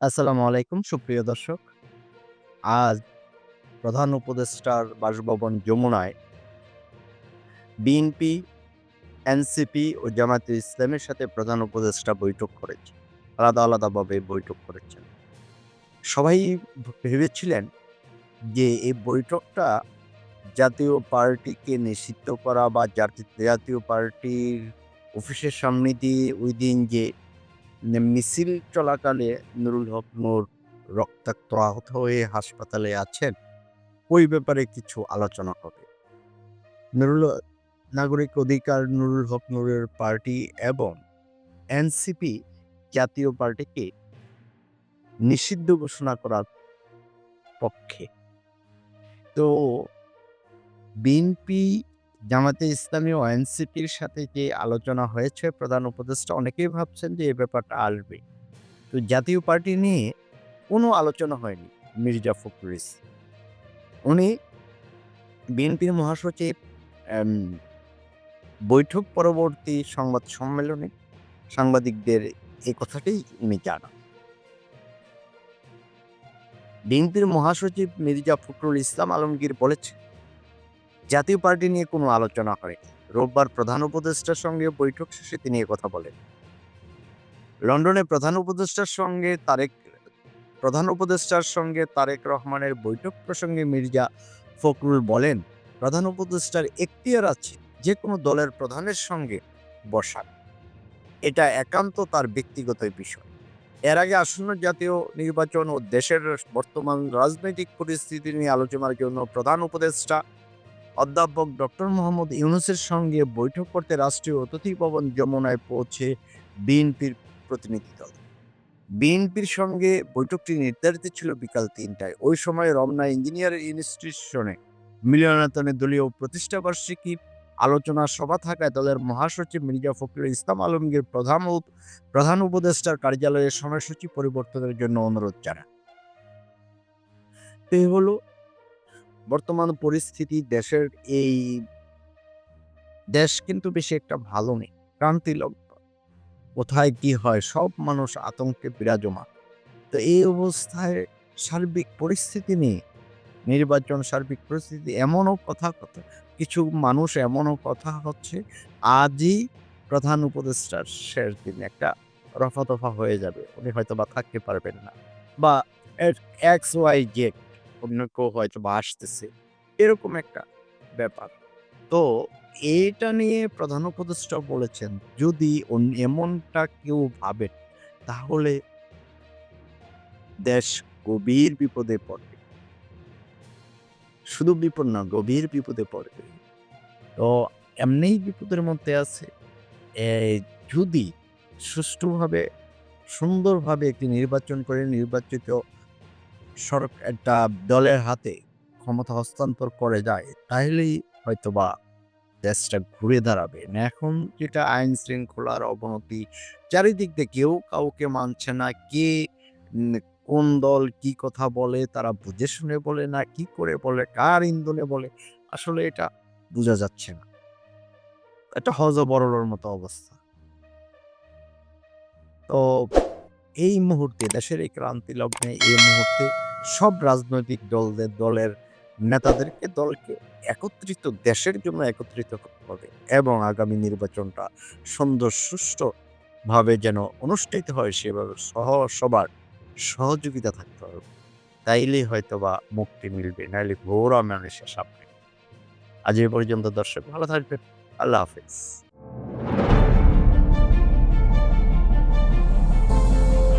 আসসালামু আলাইকুম সুপ্রিয় দর্শক। আজ প্রধান উপদেষ্টার বাসভবন যমুনায় বিএনপি, এনসিপি ও জামায়াতে ইসলামের সাথে প্রধান উপদেষ্টা বৈঠক করেছে। আলাদা, আলাদাভাবে বৈঠক করেছেন। সবাই ভেবেছিলেন যে এই বৈঠকটা জাতীয় পার্টিকে নিষিদ্ধ করা বা জাতি জাতীয় পার্টির অফিসের সামনে দিয়ে ওই দিন যে মিছিল চলাকালে নুরুল হক নূর রক্তাক্ত আহত হয়ে হাসপাতালে আছেন, ওই ব্যাপারে কিছু আলোচনা হবে। নুরুল নাগরিক অধিকার নুরুল হক নূরের পার্টি এবং এনসিপি জাতীয় পার্টিকে নিষিদ্ধ ঘোষণা করার পক্ষে। তো বিএনপি, জামায়াতে ইসলামী ও এনসিপির সাথে যে আলোচনা হয়েছে প্রধান উপদেষ্টা অনেকেই ভাবছেন যে এই ব্যাপারটা আসবে। তো জাতীয় পার্টি নিয়ে কোনো আলোচনা হয়নি মির্জা ফখরুল ইসলাম। উনি বিএনপির মহাসচিব বৈঠক পরবর্তী সংবাদ সম্মেলনে সাংবাদিকদের এই কথাটাই উনি জানান। বিএনপির মহাসচিব মির্জা ফখরুল ইসলাম আলমগীর বলেছেন, জাতীয় পার্টি নিয়ে কোনো আলোচনা হয়নি। রোববার প্রধান উপদেষ্টার সঙ্গে বৈঠক শেষে তিনি কথা বলেন। লন্ডনে প্রধান উপদেষ্টার সঙ্গে তারেক প্রধান উপদেষ্টার সঙ্গে তারেক রহমানের বৈঠক প্রসঙ্গে মির্জা ফখরুল বলেন, প্রধান উপদেষ্টার এখতিয়ার আছে যে কোনো দলের প্রধানের সঙ্গে বসার। এটা একান্ত তার ব্যক্তিগত বিষয়। এর আগে আসন্ন জাতীয় নির্বাচন ও দেশের বর্তমান রাজনৈতিক পরিস্থিতি নিয়ে আলোচনার জন্য প্রধান উপদেষ্টা অধ্যাপক ডক্টর মোহাম্মদ ইউনুসের সঙ্গে বৈঠক করতে রাষ্ট্রীয় অতিথি ভবন যমুনায় পৌঁছে বিএনপির প্রতিনিধি দল। বিএনপির সঙ্গে বৈঠকটি নির্ধারিত ছিল বিকাল তিনটায় ওই সময় রমনা ইঞ্জিনিয়ারিং ইনস্টিটিউশনে মিলনায়তনে দলীয় প্রতিষ্ঠাবার্ষিকী আলোচনা সভা থাকায় দলের মহাসচিব মির্জা ফখরুল ইসলাম আলমগীর প্রধান প্রধান উপদেষ্টার কার্যালয়ের সময়সূচি পরিবর্তনের জন্য অনুরোধ জানান। হলো বর্তমান পরিস্থিতি দেশের এই দেশ কিন্তু বেশি একটা ভালো নেই। ক্রান্তিলগ্ন। কোথায় কি হয় সব মানুষ আতঙ্কে বিরাজমান। তো এই অবস্থায় সার্বিক পরিস্থিতি নিয়ে নির্বাচন সার্বিক পরিস্থিতি এমনও কথা কথা কিছু মানুষ এমনও কথা হচ্ছে আজই প্রধান উপদেষ্টার শেষ দিন একটা রফা-দফা হয়ে যাবে। উনি হয়তো বা থাকতে পারবেন না। বা এক্স, ওয়াই, জেড অন্য কেউ হয়তো বা আসতেছে। এরকম একটা ব্যাপার। তো এটা নিয়ে প্রধান উপদেষ্টা বলেছেন, যদি এমনটা কেউ ভাবেন তাহলে দেশ গভীর বিপদে পড়বে। শুধু বিপদ না গভীর বিপদে পড়বে। তো এমনিই বিপদের মধ্যে আছে। যদি সুষ্ঠুভাবে সুন্দরভাবে একটি নির্বাচন করে নির্বাচিত সরক একটা দলের হাতে ক্ষমতা হস্তান্তর করে যায় তাহলেই হয়তোবা দেশটা ঘুরে দাঁড়াবে। না এখন যেটা আইন শৃঙ্খলার অবনতি চারিদিক দিয়ে কেউ কাউকে মানছে না। কে কোন দল কি কথা বলে তারা বুঝে শুনে বলে না কি করে বলে, কার ইন্ধনে বলে আসলে এটা বোঝা যাচ্ছে না। একটা হযবরলর মতো অবস্থা। তো এই মুহূর্তে দেশের এই ক্রান্তি লগ্নে এই মুহূর্তে সব রাজনৈতিক দলদের, দলের নেতাদেরকে দলকে একত্রিত, দেশের জন্য একত্রিত হবে এবং আগামী নির্বাচনটা সুন্দর, সুষ্ঠুভাবে যেন অনুষ্ঠিত হয় সেভাবে সহ, সবার সহযোগিতা থাকতে হবে। তাইলেই হয়তোবা মুক্তি মিলবে। নাইলে ঘোরা মানুষের সামনে। আজ এ পর্যন্ত দর্শক ভালো থাকবেন। আল্লাহ হাফেজ।